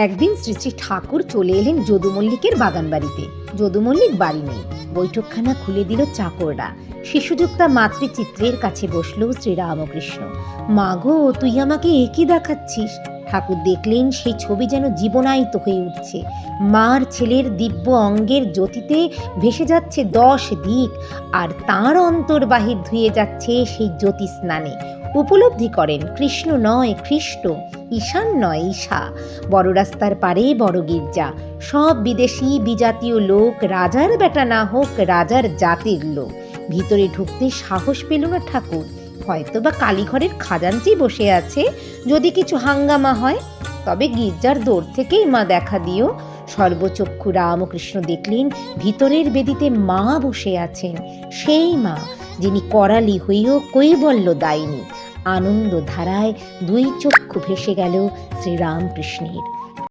একদিন শ্রী শ্রী ঠাকুর চলে এলেন যদু মল্লিকের বাগান বাড়িতে যদু মল্লিক বাড়ি নেই। বৈঠকখানা খুলে দিল চাকররা। শিশুযুক্তা মাতৃচিত্রের কাছে বসল শ্রীরামকৃষ্ণ মা গো, তুই আমাকে একই দেখাচ্ছিস? ঠাকুর দেখলেন, সেই ছবি যেন জীবনায়িত হয়ে উঠছে। মার ছেলের দিব্য অঙ্গের জ্যোতিতে ভেসে যাচ্ছে দশ দিক, আর তাঁর অন্তর বাহির ধুয়ে যাচ্ছে সেই জ্যোতি স্নানে। উপলব্ধি করেন, কৃষ্ণ নয়, খ্রিস্ট, ঈশান নয়, ঈশা। বড় রাস্তার পারে বড় গির্জা। সব বিদেশি, বিজাতীয় লোক, রাজার বেটা না হোক, রাজার জাতির লোক। ভিতরে ঢুকতে সাহস পেল না ঠাকুর। হয়তো বা কালীঘরের খাজাঞ্চি বসে আছে। যদি কিছু হাঙ্গামা হয়, তবে গির্জার দৌড় থেকেই মা দেখা দিও। সর্বচক্ষু রামকৃষ্ণ দেখলেন, ভিতরের বেদিতে মা বসে আছেন। সেই মা, যিনি করালি হইও কৈবল্য দায়িনী। আনন্দ ধারায় দুই চক্ষু ভেসে গেল শ্রীরামকৃষ্ণের।